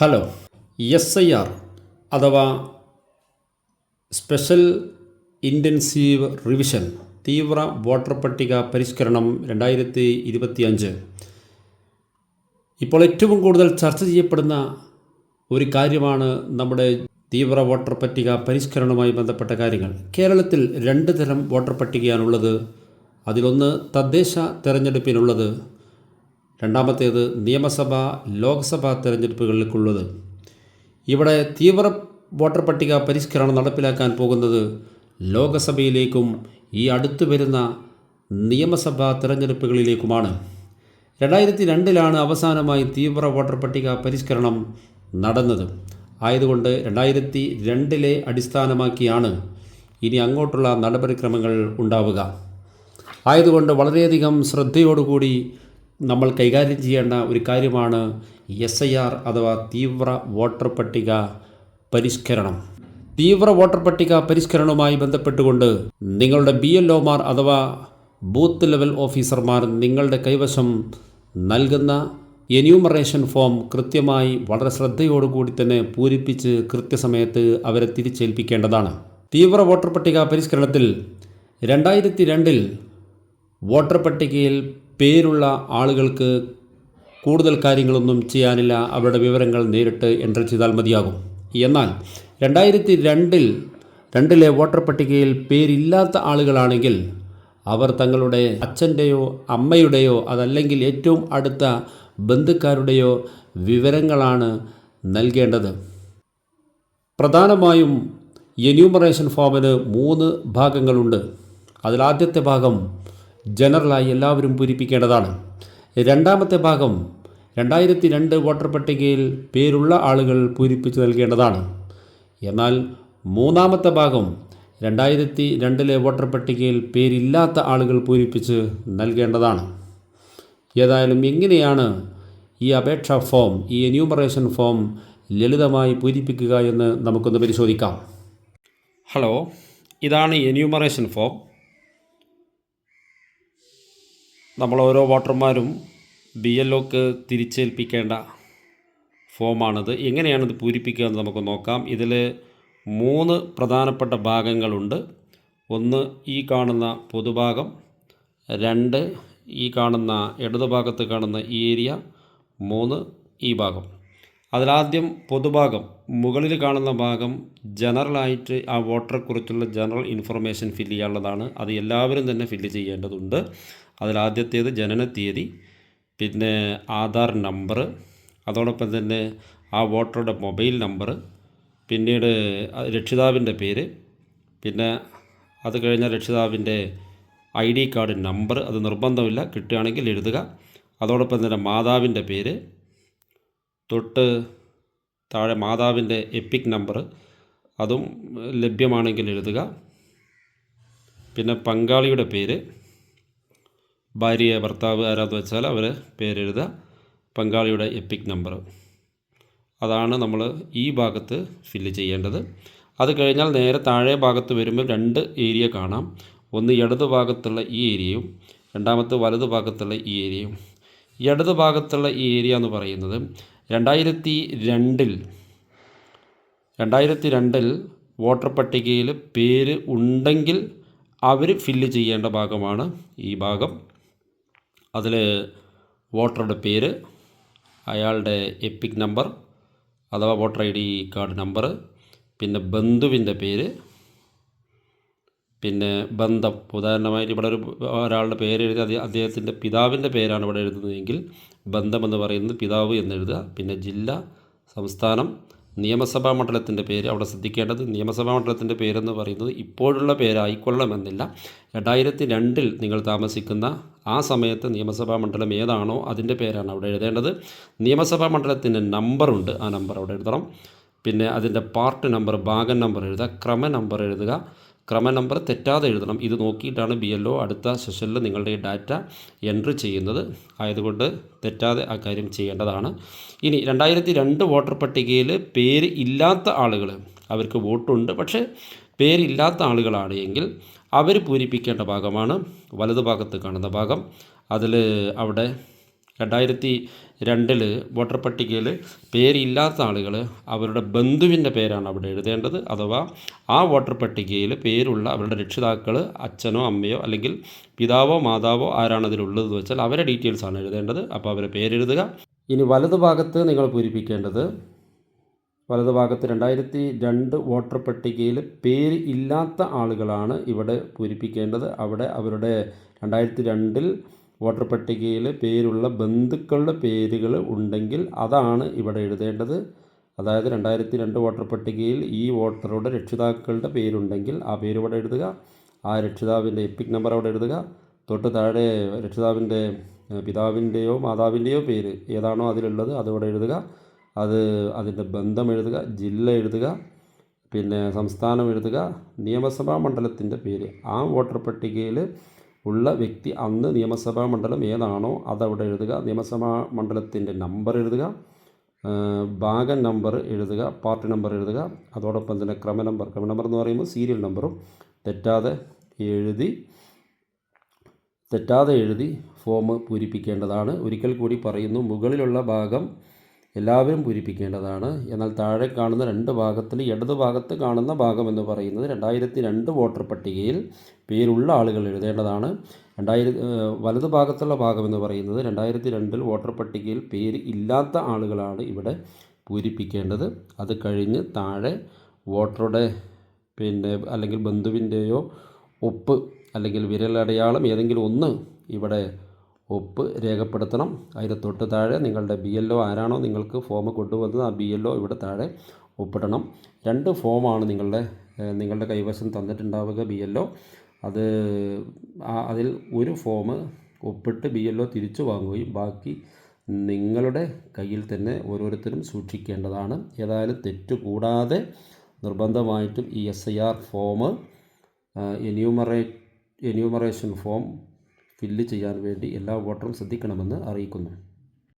Hello S I R അഥവാ special intensive revision തീവ്ര voter പട്ടിക പരിഷ്കരണം രണ്ടായിരത്തി ഇരുപത്തിയഞ്ച് ഇപ്പോൾ ഏറ്റവും കൂടുതൽ ചർച്ച ചെയ്യപ്പെടുന്ന ഒരു കാര്യമാണ് നമ്മുടെ തീവ്ര വോട്ടർ പട്ടിക പരിഷ്കരണവുമായി ബന്ധപ്പെട്ട കാര്യങ്ങൾ. കേരളത്തിൽ രണ്ട് തരം വോട്ടർ പട്ടികയാണുള്ളത്. അതിലൊന്ന് തദ്ദേശ തെരഞ്ഞെടുപ്പിനുള്ളത്. രണ്ടാമത്തേത് നിയമസഭ ലോക്സഭാ തെരഞ്ഞെടുപ്പുകളിലേക്കുള്ളത്. ഇവിടെ തീവ്ര വോട്ടർ പട്ടിക പരിഷ്കരണം നടപ്പിലാക്കാൻ പോകുന്നത് ലോകസഭയിലേക്കും ഈ അടുത്തു വരുന്ന നിയമസഭാ തെരഞ്ഞെടുപ്പുകളിലേക്കുമാണ്. രണ്ടായിരത്തി രണ്ടിലാണ് അവസാനമായി തീവ്ര വോട്ടർ പട്ടിക പരിഷ്കരണം നടന്നത്. ആയതുകൊണ്ട് രണ്ടായിരത്തി രണ്ടിലെ അടിസ്ഥാനമാക്കിയാണ് ഇനി അങ്ങോട്ടുള്ള നടപടിക്രമങ്ങൾ ഉണ്ടാവുക. ആയതുകൊണ്ട് വളരെയധികം ശ്രദ്ധയോടുകൂടി നമ്മൾ കൈകാര്യം ചെയ്യേണ്ട ഒരു കാര്യമാണ് എസ് ഐ ആർ അഥവാ തീവ്ര വോട്ടർ പട്ടിക പരിഷ്കരണം. തീവ്ര വോട്ടർ പട്ടിക പരിഷ്കരണവുമായി ബന്ധപ്പെട്ടുകൊണ്ട് നിങ്ങളുടെ ബി എൽ ഒമാർ അഥവാ ബൂത്ത് ലെവൽ ഓഫീസർമാർ നിങ്ങളുടെ കൈവശം നൽകുന്ന എന്യൂമറേഷൻ ഫോം കൃത്യമായി വളരെ ശ്രദ്ധയോടുകൂടി തന്നെ പൂരിപ്പിച്ച് കൃത്യസമയത്ത് അവരെ തിരിച്ചേൽപ്പിക്കേണ്ടതാണ്. തീവ്ര വോട്ടർ പട്ടിക പരിഷ്കരണത്തിൽ രണ്ടായിരത്തി രണ്ടിൽ വോട്ടർ പട്ടികയിൽ പേരുള്ള ആളുകൾക്ക് കൂടുതൽ കാര്യങ്ങളൊന്നും ചെയ്യാനില്ല. അവരുടെ വിവരങ്ങൾ നേരിട്ട് എന്റർ ചെയ്താൽ മതിയാകും. എന്നാൽ രണ്ടായിരത്തി രണ്ടിൽ രണ്ടിലെ വോട്ടർ പട്ടികയിൽ പേരില്ലാത്ത ആളുകളാണെങ്കിൽ അവർ തങ്ങളുടെ അച്ഛന്റെയോ അമ്മയുടെയോ അതല്ലെങ്കിൽ ഏറ്റവും അടുത്ത ബന്ധുക്കാരുടെയോ വിവരങ്ങളാണ് നൽകേണ്ടത്. പ്രധാനമായും എന്യൂമറേഷൻ ഫോമിന് മൂന്ന് ഭാഗങ്ങളുണ്ട്. അതിലാദ്യത്തെ ഭാഗം ജനറലായി എല്ലാവരും പൂരിപ്പിക്കേണ്ടതാണ്. രണ്ടാമത്തെ ഭാഗം രണ്ടായിരത്തി രണ്ട് വോട്ടർ പട്ടികയിൽ പേരുള്ള ആളുകൾ പൂരിപ്പിച്ച് നൽകേണ്ടതാണ്. എന്നാൽ മൂന്നാമത്തെ ഭാഗം രണ്ടായിരത്തി രണ്ടിലെ വോട്ടർ പട്ടികയിൽ പേരില്ലാത്ത ആളുകൾ പൂരിപ്പിച്ച് നൽകേണ്ടതാണ്. ഏതായാലും എങ്ങനെയാണ് ഈ അപേക്ഷാ ഫോം ഈ എന്യൂമറേഷൻ ഫോം ലളിതമായി പൂരിപ്പിക്കുക എന്ന് നമുക്കൊന്ന് പരിശോധിക്കാം. ഹലോ ഇതാണ് എന്യൂമറേഷൻ ഫോം നമ്മൾ ഓരോ വോട്ടർമാരും ബി എൽ ഒക്ക് തിരിച്ചേൽപ്പിക്കേണ്ട ഫോമാണിത്. എങ്ങനെയാണിത് പൂരിപ്പിക്കുക എന്ന് നമുക്ക് നോക്കാം. ഇതിൽ മൂന്ന് പ്രധാനപ്പെട്ട ഭാഗങ്ങളുണ്ട്. ഒന്ന് ഈ കാണുന്ന പൊതുഭാഗം രണ്ട് ഈ കാണുന്ന ഇടതുഭാഗത്ത് കാണുന്ന ഏരിയ മൂന്ന് ഈ ഭാഗം. അതിലാദ്യം പൊതുഭാഗം മുകളിൽ കാണുന്ന ഭാഗം ജനറലായിട്ട് ആ വോട്ടറെക്കുറിച്ചുള്ള ജനറൽ ഇൻഫർമേഷൻ ഫില്ല് ചെയ്യാനുള്ളതാണ്. അത് എല്ലാവരും തന്നെ ഫില്ല് ചെയ്യേണ്ടതുണ്ട്. അതിലാദ്യത്തേത് ജനന തീയതി പിന്നെ ആധാർ നമ്പർ അതോടൊപ്പം തന്നെ ആ വോട്ടറുടെ മൊബൈൽ നമ്പർ പിന്നീട് രക്ഷിതാവിന്റെ പേര് പിന്നെ അത് കഴിഞ്ഞാൽ രക്ഷിതാവിന്റെ ഐ ഡി കാർഡ് നമ്പർ അത് നിർബന്ധമില്ല കിട്ടുകയാണെങ്കിൽ എഴുതുക. അതോടൊപ്പം തന്നെ മാതാവിന്റെ പേര് തൊട്ട് താഴെ മാതാവിന്റെ എപ്പിക് നമ്പർ അതും ലഭ്യമാണെങ്കിൽ എഴുതുക. പിന്നെ പങ്കാളിയുടെ പേര് ഭാര്യ ഭർത്താവ് ആരാന്ന് വെച്ചാൽ അവർ പേരെഴുതുക. പങ്കാളിയുടെ എപ്പിക് നമ്പർ അതാണ് നമ്മൾ ഈ ഭാഗത്ത് ഫില്ല് ചെയ്യേണ്ടത്. അത് കഴിഞ്ഞാൽ നേരെ താഴെ ഭാഗത്ത് വരുമ്പോൾ രണ്ട് ഏരിയ കാണാം. ഒന്ന് ഇടത് ഭാഗത്തുള്ള ഈ ഏരിയയും രണ്ടാമത്തെ വലത് ഭാഗത്തുള്ള ഈ ഏരിയയും ഇടത് ഭാഗത്തുള്ള ഈ ഏരിയ എന്ന് പറയുന്നത് രണ്ടായിരത്തി രണ്ടിൽ രണ്ടായിരത്തി രണ്ടിൽ വോട്ടർ പട്ടികയിൽ പേര് ഉണ്ടെങ്കിൽ അവർ ഫില്ല് ചെയ്യേണ്ട ഭാഗമാണ് ഈ ഭാഗം. അതിൽ വോട്ടറുടെ പേര് അയാളുടെ എപ്പിക് നമ്പർ അഥവാ voter I D card number പിന്നെ ബന്ധുവിന്റെ പേര് പിന്നെ ബന്ധം. ഉദാഹരണമായിട്ട് ഇവിടെ ഒരു ഒരാളുടെ പേര് എഴുതി അത് അദ്ദേഹത്തിന്റെ പിതാവിന്റെ പേരാണ് ഇവിടെ എഴുതുന്നതെങ്കിൽ ബന്ധം എന്ന് പറയുന്നത് പിതാവ് എന്നെഴുതുക പിന്നെ ജില്ല സംസ്ഥാനം നിയമസഭാ മണ്ഡലത്തിന്റെ പേര് അവിടെ ശ്രദ്ധിക്കേണ്ടത് നിയമസഭാ മണ്ഡലത്തിന്റെ പേരെന്ന് പറയുന്നത് ഇപ്പോഴുള്ള പേരായിക്കൊള്ളണമെന്നില്ല. രണ്ടായിരത്തി രണ്ടിൽ നിങ്ങൾ താമസിക്കുന്ന ആ സമയത്ത് നിയമസഭാ മണ്ഡലം ഏതാണോ അതിന്റെ പേരാണ് അവിടെ എഴുതേണ്ടത്. നിയമസഭാ മണ്ഡലത്തിന്റെ നമ്പറുണ്ട് ആ നമ്പർ അവിടെ എഴുതണം. പിന്നെ അതിന്റെ പാർട്ട് നമ്പർ ഭാഗം നമ്പർ എഴുതുക ക്രമ നമ്പർ എഴുതുക ക്രമ നമ്പർ തെറ്റാതെ എഴുതണം. ഇത് നോക്കിയിട്ടാണ് ബി എൽ ഒ അടുത്ത സെഷനിൽ നിങ്ങളുടെ ഡാറ്റ എൻട്രി ചെയ്യുന്നത്. ആയതുകൊണ്ട് തെറ്റാതെ ആ കാര്യം ചെയ്യേണ്ടതാണ്. ഇനി രണ്ടായിരത്തി രണ്ട് വോട്ടർ പട്ടികയിൽ പേര് ഇല്ലാത്ത ആളുകൾ അവർക്ക് വോട്ടുണ്ട്. പക്ഷേ പേരില്ലാത്ത ആളുകളാണ് എങ്കിൽ അവർ പൂരിപ്പിക്കേണ്ട ഭാഗമാണ്. വലതു ഭാഗത്ത് കാണുന്ന ഭാഗം. അതിൽ അവിടെ രണ്ടായിരത്തി രണ്ടിൽ വോട്ടർ പട്ടികയിൽ പേരില്ലാത്ത ആളുകൾ അവരുടെ ബന്ധുവിന്റെ പേരാണ് അവിടെ എഴുതേണ്ടത്. അഥവാ ആ വോട്ടർ പട്ടികയിൽ പേരുള്ള അവരുടെ രക്ഷിതാക്കൾ അച്ഛനോ അമ്മയോ അല്ലെങ്കിൽ പിതാവോ മാതാവോ ആരാണ് അതിലുള്ളതെന്ന് വെച്ചാൽ അവരെ ഡീറ്റെയിൽസ് ആണ് എഴുതേണ്ടത്. അപ്പോൾ അവരെ പേരെഴുതുക. ഇനി വലതുഭാഗത്ത് നിങ്ങൾ പൂരിപ്പിക്കേണ്ടത് വലതുഭാഗത്ത് രണ്ടായിരത്തി രണ്ട് വോട്ടർ പട്ടികയിൽ പേര് ഇല്ലാത്ത ആളുകളാണ് ഇവിടെ പൂരിപ്പിക്കേണ്ടത്. അവിടെ അവരുടെ രണ്ടായിരത്തി രണ്ടിൽ വോട്ടർ പട്ടികയിൽ പേരുള്ള ബന്ധുക്കളുടെ പേരുകൾ ഉണ്ടെങ്കിൽ അതാണ് ഇവിടെ എഴുതേണ്ടത്. അതായത് രണ്ടായിരത്തി രണ്ട് വോട്ടർ പട്ടികയിൽ ഈ വോട്ടറുടെ രക്ഷിതാക്കളുടെ പേരുണ്ടെങ്കിൽ ആ പേര് ഇവിടെ എഴുതുക. ആ രക്ഷിതാവിന്റെ എപ്പിക് നമ്പർ അവിടെ എഴുതുക. തൊട്ട് താഴെ രക്ഷിതാവിന്റെ പിതാവിന്റെയോ മാതാവിന്റെയോ പേര് ഏതാണോ അതിലുള്ളത് അതിവിടെ എഴുതുക. അത് അതിന്റെ ബന്ധം എഴുതുക ജില്ല എഴുതുക പിന്നെ സംസ്ഥാനം എഴുതുക നിയമസഭാ മണ്ഡലത്തിന്റെ പേര്. ആ വോട്ടർ പട്ടികയിൽ ഉള്ള വ്യക്തി അന്ന് നിയമസഭാ മണ്ഡലം ഏതാണോ അതവിടെ എഴുതുക. നിയമസഭാ മണ്ഡലത്തിന്റെ നമ്പർ എഴുതുക. ഭാഗം നമ്പർ എഴുതുക. പാർട്ടി നമ്പർ എഴുതുക. അതോടൊപ്പം തന്നെ ക്രമ നമ്പർ. ക്രമ നമ്പർ എന്ന് പറയുമ്പോൾ സീരിയൽ നമ്പറും. തെറ്റാതെ എഴുതി തെറ്റാതെ എഴുതി ഫോം പൂരിപ്പിക്കേണ്ടതാണ്. ഒരിക്കൽ കൂടി പറയുന്നു മുകളിലുള്ള ഭാഗം എല്ലാവരും പൂരിപ്പിക്കേണ്ടതാണ്. എന്നാൽ താഴെ കാണുന്ന രണ്ട് ഭാഗത്തിൽ ഇടത് ഭാഗത്ത് കാണുന്ന ഭാഗം എന്ന് പറയുന്നത് രണ്ടായിരത്തി രണ്ട് വോട്ടർ പട്ടികയിൽ പേരുള്ള ആളുകൾ എഴുതേണ്ടതാണ്. രണ്ടായിരത്തി വലത് ഭാഗത്തുള്ള ഭാഗം എന്ന് പറയുന്നത് രണ്ടായിരത്തി രണ്ടിൽ വോട്ടർ പട്ടികയിൽ പേര് ഇല്ലാത്ത ആളുകളാണ് ഇവിടെ പൂരിപ്പിക്കേണ്ടത്. അത് കഴിഞ്ഞ് താഴെ വോട്ടറുടെ പിന്നെ അല്ലെങ്കിൽ ബന്ധുവിന്റെയോ ഒപ്പ് അല്ലെങ്കിൽ വിരലടയാളം ഏതെങ്കിലും ഒന്ന് ഇവിടെ ഒപ്പ് രേഖപ്പെടുത്തണം. അതിന് തൊട്ട് താഴെ നിങ്ങളുടെ ബി എൽ ഒ ആരാണോ നിങ്ങൾക്ക് ഫോം കൊണ്ടുവന്നത് ആ ബി എൽ ഒ ഇവിടെ താഴെ ഒപ്പിടണം. രണ്ട് ഫോമാണ് നിങ്ങളുടെ നിങ്ങളുടെ കൈവശം തന്നിട്ടുണ്ടാവുക ബി എൽ ഒ അത് അതിൽ ഒരു ഫോം ഒപ്പിട്ട് ബി എൽ ഒ തിരിച്ചു വാങ്ങുകയും ബാക്കി നിങ്ങളുടെ കയ്യിൽ തന്നെ ഓരോരുത്തരും സൂക്ഷിക്കേണ്ടതാണ്. ഏതായാലും തെറ്റുകൂടാതെ നിർബന്ധമായിട്ടും ഈ എസ് ഐ ആർ ഫോം എന്യൂമറേ എന്യൂമറേഷൻ ഫോം ഫില്ല് ചെയ്യാൻ വേണ്ടി എല്ലാ വോട്ടറും ശ്രദ്ധിക്കണമെന്ന് അറിയിക്കുന്നു.